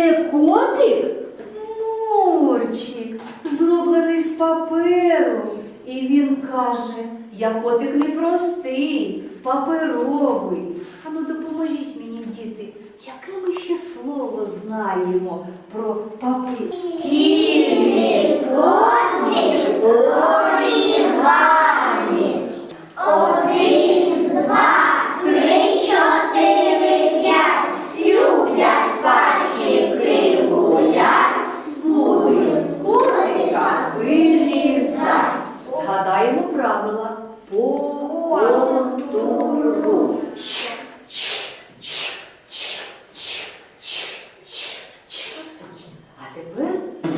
Це котик? Мурчик, зроблений з паперу. І він каже, я котик не простий, паперовий. Ану допоможіть мені, діти, яке ми ще слово знаємо про папір? Кінний котик орігамі. Один, два, три, чотири, п'ять. Люблять пальчики гулять. Будемо котика вирізати. Згадаємо правила по контуру. А тепер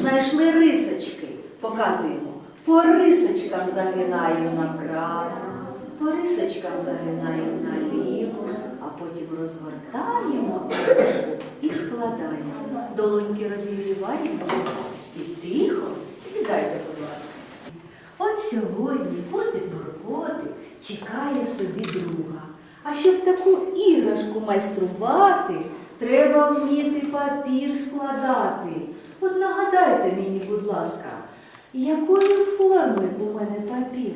знайшли рисочки. Показуємо. По рисочкам загинаю направо, по рисочкам загинаю наліво, а потім розгортаємо і складаємо. Розігріваємо і тихо сідайте, будь ласка. От сьогодні котик буркотик чекає собі друга. А щоб таку іграшку майструвати, треба вміти папір складати. От нагадайте мені, будь ласка, якої форми у мене папір?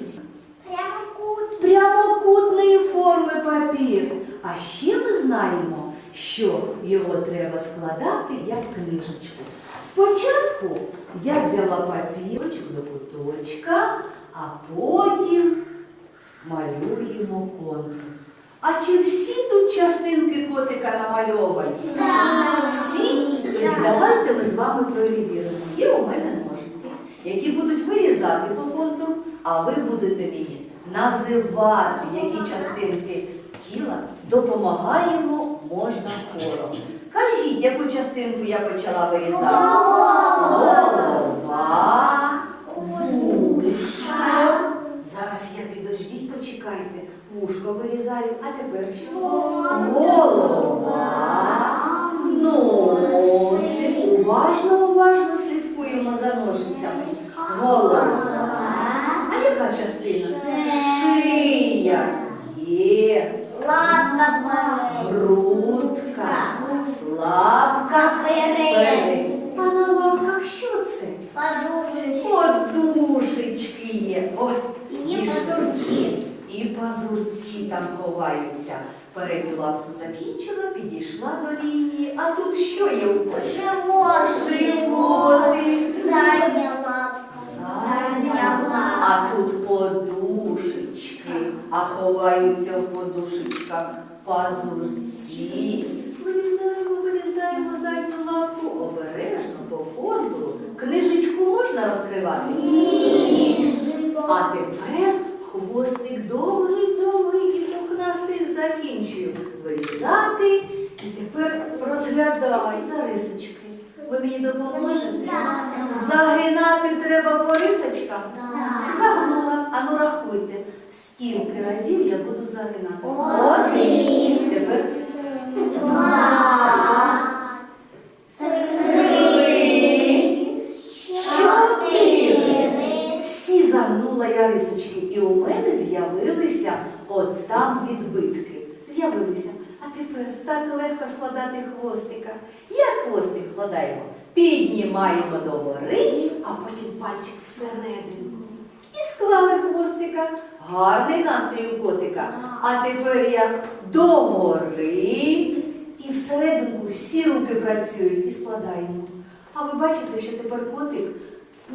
Прямо кут. Прямокутної форми папір. А ще ми знаємо, що його треба складати як книжечку. Спочатку я взяла папірочку до куточка, а потім малюємо контур. А чи всі тут частинки котика намальовані? Так. Всі? Тоді давайте ми з вами перевіримо. Є у мене ножиці, які будуть вирізати по контуру, а ви будете мені називати, які частинки тіла допомагаємо можна хором. Кажіть, яку частинку я почала вирізати? Голова, вушко. Зараз я підождіть, почекайте. Вушко вирізаю, а тепер що? Голова, носик. Уважно, уважно слідкуємо за ножицями. Голова. А яка частина? Шия. Лапка Грудка. Лапка. Перед. А на лапках що це? Подушечка. Подушечки є. О, І і. І пазурці там ховаються. Передню лапку закінчила, підійшла до лінії. А тут що є у коші? Живот. Животик. Задня лапка. Задня лапка. А тут подушечки, а ховаються в подушечках пазурці. Вирізаємо, вирізаємо задню лапку, обережно по контуру. Книжечку можна розкривати? Ні. А тепер хвостик довгий-довгий і пухнастий закінчую вирізати. І тепер розглядай за рисочки. Ви мені допоможете? Загинати треба по рисочкам? Загнула. Ану рахуйте, разів я буду загинати. Один. Тепер Два. Три. Чотири. всі загнула я рисочки, і у мене з'явилися от там відбитки. З'явилися. А тепер так легко складати хвостика. Як хвостик складаємо? Піднімаємо догори, а потім пальчик всередину. І. Гарний настрій у котика. А тепер я догори. І всередину всі руки працюють і складаємо. А ви бачите, що тепер котик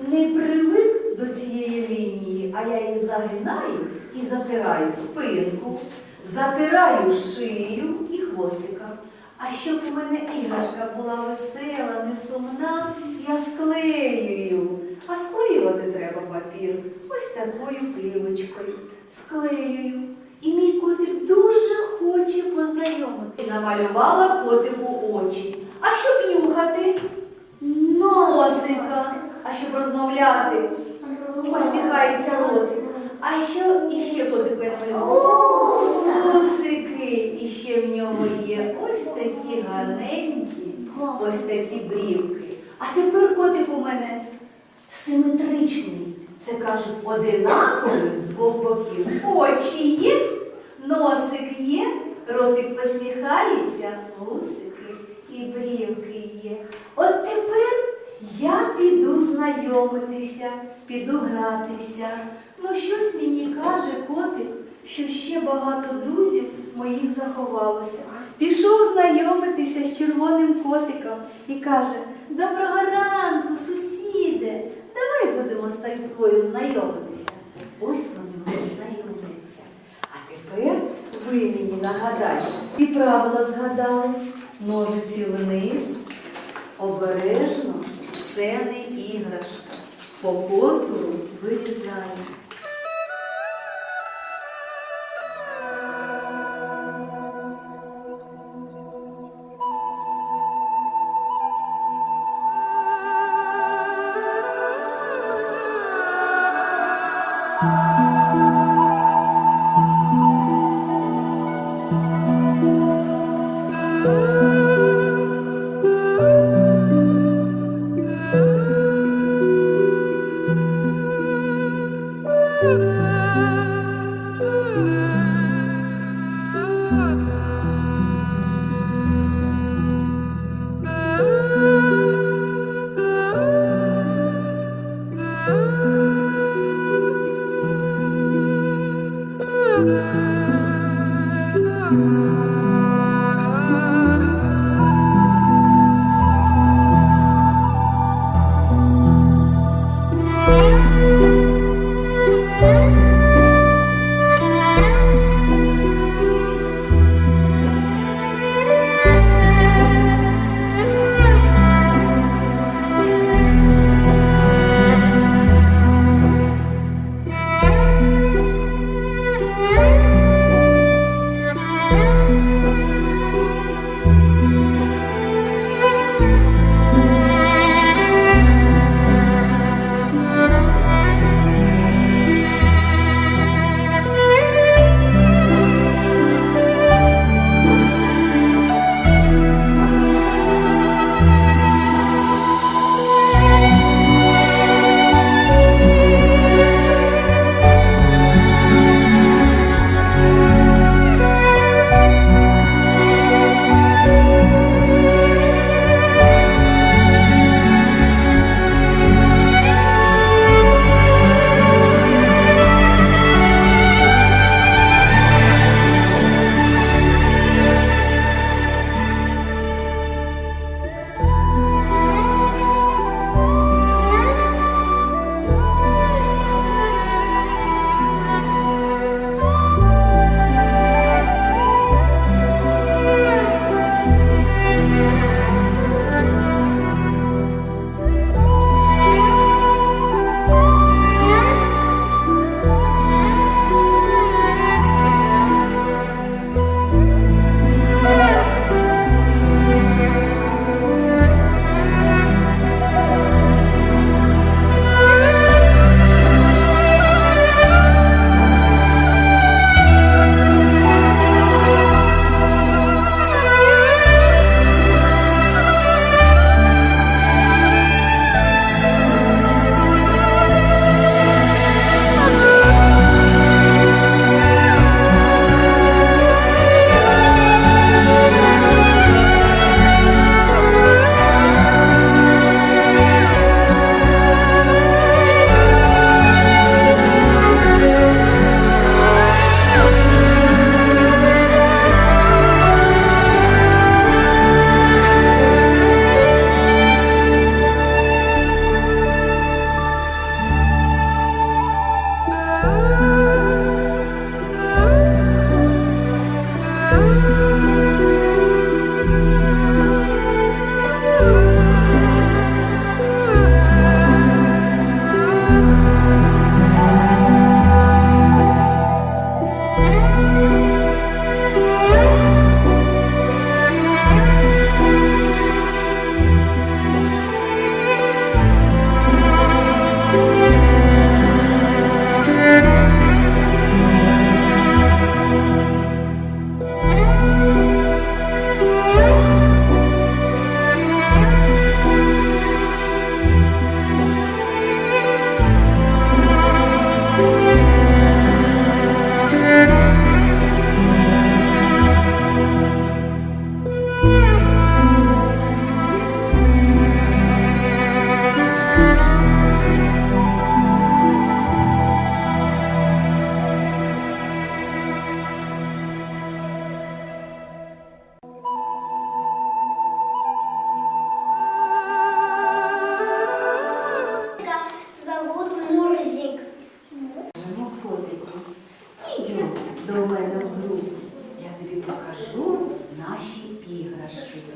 не привик до цієї лінії, а я її загинаю і затираю спинку, затираю шию і хвостика. А щоб у мене іграшка була весела, не сумна, я склеюю. А склеювати треба папір ось такою плівочкою. Склеюю. І мій котик дуже хоче познайомити. Намалювала котику очі. А щоб нюхати? Носика. А щоб розмовляти? Посміхається ротик. А що іще котику я намалювала? І ще в нього є ось такі гарненькі, ось такі брівки. А тепер котик у мене симетричний. Це кажуть, одинаковий з двох боків. Очі є, носик є, ротик посміхається, вусики і брівки є. От тепер я піду знайомитися, піду гратися. Ну, щось мені каже котик, що ще багато друзів моїх заховалося. Пішов знайомитися з червоним котиком і каже: Доброго ранку, сусіде, давай будемо з тобою знайомитися. Ось вони знайомляться. А тепер ви мені нагадайте, ці правила згадали, ножиці вниз, обережно, це не іграшка. По контуру вирізаємо.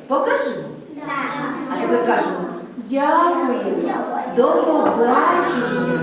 Покажемо? А тепер кажемо дякуємо, до побачення.